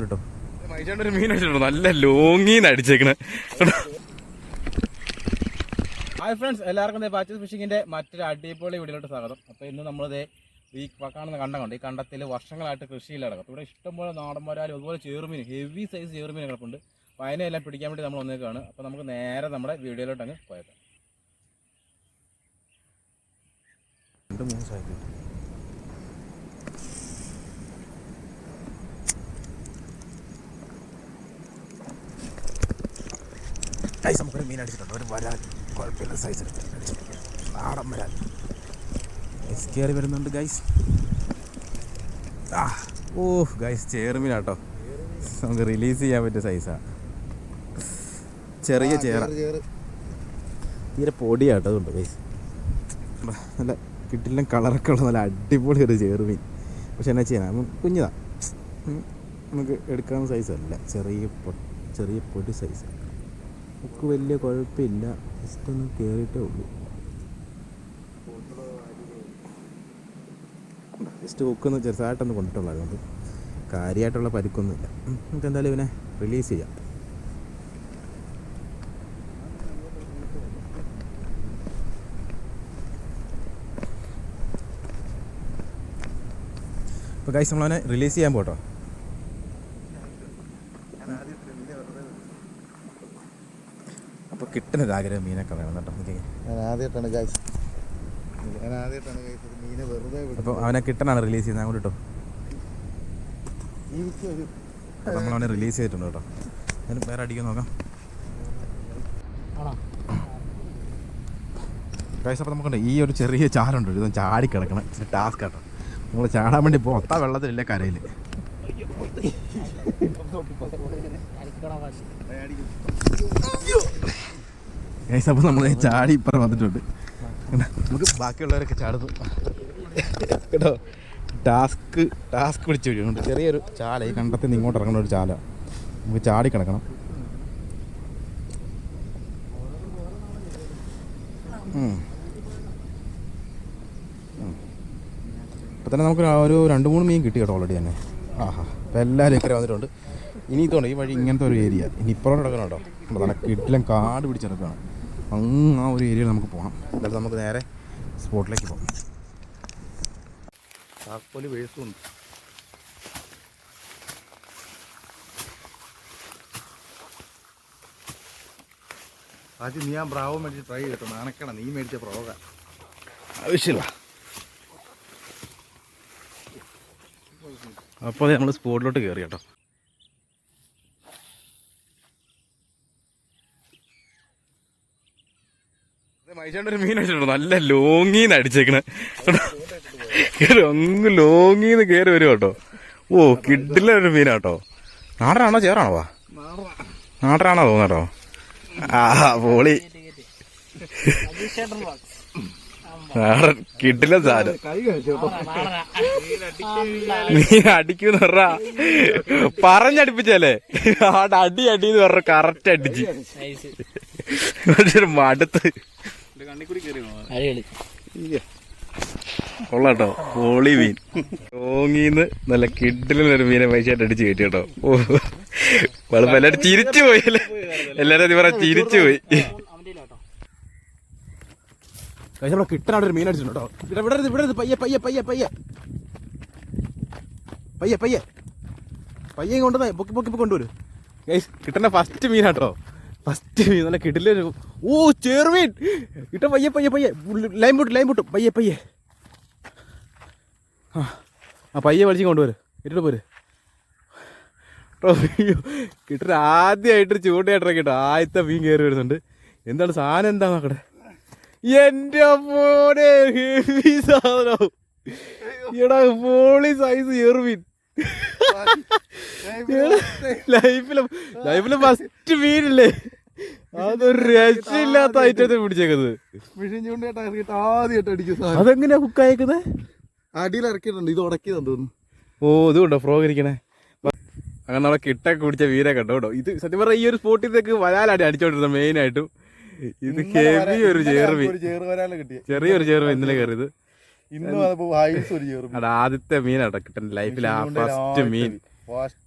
കേട്ടോ ഒരു മീൻ അടിച്ചിട്ടുണ്ടോ. നല്ല ലോങ്ങിന്ന് അടിച്ചേക്കണേ. ഹായ് ഫ്രണ്ട്സ് എല്ലാവർക്കും പാച്ചസ് ഫിഷിങ്ങിന്റെ മറ്റൊരു അടിപൊളി വീഡിയോയിലോട്ട് സ്വാഗതം. അപ്പോൾ ഇന്ന് നമ്മളത് ഈ കാണുന്ന കണ്ടം കണ്ട്? ഈ കണ്ടത്തിൽ വർഷങ്ങളായിട്ട് കൃഷിയിൽ നടക്കും ഇവിടെ ഇഷ്ടംപോലെ നാടന്മാരാലും അതുപോലെ ചേറുമീൻ ഹെവി സൈസ് ചേറുമീൻ കിടപ്പുണ്ട്. അപ്പോൾ അതിനെല്ലാം പിടിക്കാൻ വേണ്ടി നമ്മൾ വന്നേക്കാണ്. അപ്പോൾ നമുക്ക് നേരെ നമ്മുടെ വീഡിയോയിലോട്ട് അങ്ങ് പോയേക്കാം. രണ്ട് മൂന്ന് സൈസ് ഗൈസ് നമുക്കൊരു മീൻ അടിച്ചിട്ടുണ്ട് ഒരു വരാൻ കുഴപ്പമില്ല സൈസ് അടിച്ചു നാടൻ വരാൻ കയറി വരുന്നുണ്ട് ഗൈസ് ആ ഓ ഗൈസ് ചേറുമീനാട്ടോ നമുക്ക് റിലീസ് ചെയ്യാൻ പറ്റിയ സൈസാണ് ചെറിയ ചേറ. തീരെ പൊടിയാട്ടോ അതുകൊണ്ട് ഗൈസ് നല്ല കിട്ടില്ല കളറൊക്കെ ഉള്ള നല്ല അടിപൊളി ഒരു ചേർമീൻ പക്ഷെ എന്നാ ചെയ്യാൻ കുഞ്ഞതാ. നമുക്ക് എടുക്കാവുന്ന സൈസല്ല ചെറിയ പൊ- ചെറിയ പൊടി സൈസ് നമുക്ക് വലിയ കുഴപ്പമില്ല ജസ്റ്റ് ഒന്ന് കയറിയിട്ടേ ഉള്ളൂ. ജസ്റ്റ് ഹുക്കൊന്ന് ചെറുതായിട്ടൊന്ന് കൊണ്ടിട്ടുള്ളായിരുന്നു അത് കാര്യമായിട്ടുള്ള പരിക്കൊന്നുമില്ല. നമുക്ക് എന്തായാലും ഇവനെ റിലീസ് ചെയ്യാം. അപ്പോൾ ഗൈസ് നമ്മളവനെ റിലീസ് ചെയ്യാൻ പോട്ടോ. അപ്പോൾ കിട്ടുന്നൊരു ആഗ്രഹം മീനൊക്കെ വേണം കേട്ടോ. എനിക്ക് ഞാൻ ആദ്യമായിട്ടാണ് ഗൈസ് ഞാൻ ആദ്യമായിട്ടാണ് ഗൈസ് മീനെ വെറുതെ അപ്പോൾ അവനെ കിട്ടണാണ് റിലീസ് ചെയ്യുന്നത്. അങ്ങോട്ട് കേട്ടോ അവനെ നമ്മളവനെ റിലീസ് ചെയ്തിട്ടുണ്ട് കേട്ടോ. ഞാൻ വേറെ അടിക്കാൻ നോക്കാം. ഗൈസ് അപ്പോൾ നമുക്കുണ്ട് ഈ ഒരു ചെറിയ ചാലുണ്ട്. ഇതൊന്നും ചാടി കിടക്കണം. ടാസ്ക് കേട്ടോ നമ്മൾ ചാടാൻ വേണ്ടി ഇപ്പോൾ ഒത്ത വെള്ളത്തിലില്ല കരയിൽ ഗൈസ് അപ്പോൾ നമ്മൾ ചാടി ഇപ്പുറം വന്നിട്ടുണ്ട്? നമുക്ക് ബാക്കിയുള്ളവരൊക്കെ ചാടുന്നു. കേട്ടോ? ടാസ്ക് ടാസ്ക് പിടിച്ച് വഴിയുണ്ട് ചെറിയൊരു ചാല. ഈ കണ്ടത്തിൽ നിന്ന് ഇങ്ങോട്ട് ഇറങ്ങുന്ന ഒരു ചാല. നമുക്ക് ചാടി കിടക്കണം. ഇപ്പം തന്നെ നമുക്ക് ഒരു രണ്ട് മൂന്ന് മീൻ കിട്ടി കേട്ടോ ഓൾറെഡി തന്നെ. ആഹാ. ഇപ്പം എല്ലാവരും ഇക്കരെ വന്നിട്ടുണ്ട്. ഇനി ഇതുകൊണ്ട് ഈ വഴി ഇങ്ങനത്തെ ഒരു ഏരിയ ഇനി ഇപ്പുറം കിടക്കണം കേട്ടോ? നല്ല കിട്ടിലും കാട് പിടിച്ചെടുക്കുകയാണ് അങ്ങ് ആ ഒരു ഏരിയയിൽ നമുക്ക് പോകണം എന്നിട്ട് നമുക്ക് നേരെ സ്പോട്ടിലേക്ക് പോകാം. താക്കോൽ വേഴ്സുണ്ട് ആദ്യം നീ ആ ബ്രാവോ മേടിച്ച് ട്രൈ ചെയ്തിട്ട് നാണക്കണം നീ മേടിച്ച പ്രോഗ ആവശ്യമില്ല. അപ്പോൾ നമ്മൾ സ്പോട്ടിലോട്ട് കയറി കേട്ടോ. മൈചാണ്ട് ഒരു മീൻ അടിച്ചിട്ടുണ്ടോ നല്ല ലോങ്ങീന്ന് അടിച്ചേക്കണേ. കേറി അങ്ങ് ലോങ്ങീന്ന് കയറി വരും കേട്ടോ. ഓ കിഡില്ല ഒരു മീനാട്ടോ. നാടനാണോ ചേറാണോ വാ? നാടനാണോ തോന്നട്ടോ ആ പോളി. നാടൻ കിഡില്ല സാധനം. നീ അടിക്കുന്ന പറഞ്ഞ പറഞ്ഞടിപ്പിച്ചല്ലേ? ആടെ അടി അടി എന്ന് പറഞ്ഞ കറക്റ്റ് അടിച്ച്. പക്ഷെ മടുത്ത്. കൊള്ളാട്ടോ. ഹോളി മീൻ. ഓങ്ങിന്ന് നല്ല കിഡിലൊരു മീനെ പൈസയായിട്ട് അടിച്ച് കയറ്റി കേട്ടോ. ഓ. വെളുപ്പം എല്ലാരും ചിരിച്ചു പോയി. അല്ലേ? എല്ലാരും ഇത് പറ ചിരിച്ചു പോയി. കിട്ടാണ്ട് കിട്ടാൻ ഒരു മീൻ അടിച്ചിട്ടുണ്ടോ ഇവിടെ ഇവിടെ പയ്യ ഇവിടെ പയ്യ പയ്യെ പയ്യെ പയ്യെ. പയ്യെ പയ്യെ. പയ്യെ കൊണ്ടുവന്ന. പൊക്കി പൊക്കി കൊണ്ടുവരും. കിട്ടുന്ന ഫസ്റ്റ് മീനാട്ടോ. ഫസ്റ്റ് നല്ല കിട്ടില്ലൊരു ഓ ചെറുമീൻ. ഇട്ട പയ്യെ പയ്യെ പയ്യെ. ലൈൻ പൊട്ടും ലൈൻ പൊട്ടും. പയ്യെ പയ്യെ. ആ ആ പയ്യെ വലിച്ചു കൊണ്ടുപോര് ഇട്ടിട്ട് പോര്. കിട്ടുന്ന ആദ്യമായിട്ട് ചൂണ്ടയായിട്ട് കേട്ടോ ആദ്യത്തെ മീൻ കയറി വരുന്നുണ്ട്. എന്താണ് സാധനം എന്താ നോക്കട്ടെ? എന്റെ മോനെ ഹെവി സാധനം. എടാ പോളി സൈസ് ചെറുമീൻ. ലൈഫിൽ ലൈഫിൽ ഫസ്റ്റ് മീനില്ലേ? അതൊരു രക്ഷയില്ലാത്ത ഐറ്റത്തെ പിടിച്ചേക്കുന്നത് ചൂണ്ടയായിട്ട് ഇറക്കിയിട്ട് ആദ്യമായിട്ട് അടിക്കും അതെങ്ങനെയാ ഹുക്ക് അയക്കുന്നത് അടിയിൽ ഇറക്കിയിട്ടുണ്ട്. ഇത് ഉടക്കി തോന്നുന്നു. ഓ ഇതുണ്ടോ ഫ്രോഗ് ഇരിക്കണേ. അങ്ങനെ നമ്മളെ കിട്ടൊക്കെ പിടിച്ച വീരെ കണ്ടോ? കേട്ടോ ഇത് സത്യം പറഞ്ഞാൽ ഈ ഒരു സ്പോട്ടിലേക്ക് വരാലാണ് അടിച്ചോണ്ടിരുന്നത് മെയിൻ ആയിട്ടും. ഇത് ഹെവി ഒരു ചേർവി. ചെറിയൊരു ചേർവി ഇന്നലെ കയറിയത്. ഇന്നും ഹൈസ് ഒരു അവിടെ ആദ്യത്തെ മീനാട്ടോ കിട്ടുന്ന ലൈഫിൽ ആ ഫസ്റ്റ് മീൻ.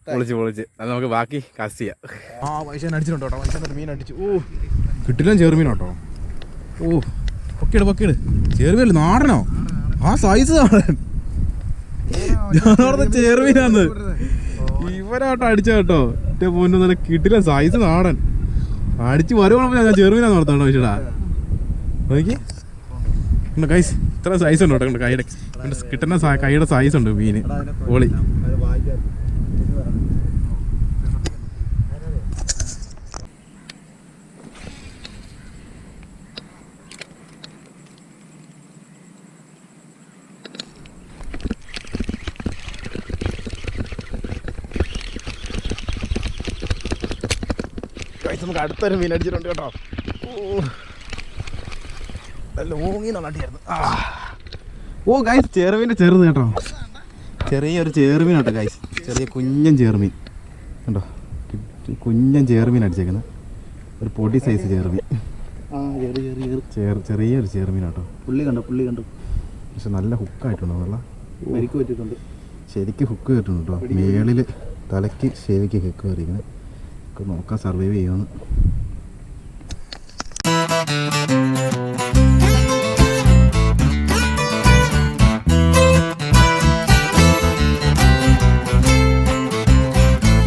പൊളിച്ച് പൊളിച്ച്. അത് നമുക്ക് ബാക്കി കാസ്റ്റ് ചെയ്യാം. ആ പൈസ അടിച്ചിട്ടുണ്ടോ പൈസ മീൻ അടിച്ചു. ഓ കിട്ടില്ല ചെറുമീൻ കേട്ടോ. ഓ പൊക്കിട് പൊക്കിട് ചെറുമീനല്ല നാടനോ? ആ സൈസ് നാടൻ. ഞാൻ ചെറുമീനാന്ന് ഇവരാട്ടോ അടിച്ച കേട്ടോ. എന്റെ പൊന്നു നല്ല കിട്ടില്ല സൈസ് നാടൻ. അടിച്ച് വരുവാണപ്പോ ഞാൻ ചെറുമീനാന്ന് ഓർത്താണോ പക്ഷേടാ നോക്കി. കൈസ് ഇത്ര സൈസ് ഉണ്ട് കേട്ടോ കൈയുടെ കിട്ടുന്ന കൈയുടെ സൈസ് ഉണ്ട് മീന് ഓളി. നമുക്ക് അടുത്തൊരു മീൻ അടിച്ചിട്ടുണ്ട് കേട്ടോ. ഓ. നല്ല. ഓ ഗൈസ് ചെറുമീന്റെ ചെറുത് കേട്ടോ. ചെറിയൊരു ചേർമീൻ കേട്ടോ ഗൈസ് ചെറിയ കുഞ്ഞൻ ചേർമീൻ കണ്ടോ? കുഞ്ഞൻ ചേർമീൻ അടിച്ചേക്കുന്നത്. ഒരു പൊടി സൈസ് ചേർമീൻ ചെറിയൊരു ചേർമീൻ കേട്ടോ പുള്ളി കണ്ടോ പുള്ളി കണ്ടോ? പക്ഷെ നല്ല ഹുക്കായിട്ടുണ്ടോ വെള്ള ശരിക്കും പറ്റിയിട്ടുണ്ട്. ശരിക്ക് ഹുക്ക് കിട്ടുന്നുണ്ട്? കേട്ടോ മേളിൽ തലയ്ക്ക് ശരിക്ക് ഹുക്ക് കയറിയിരിക്കുന്നത് നോക്കാൻ നോക്കാം സർവൈവ് ചെയ്യുമെന്ന്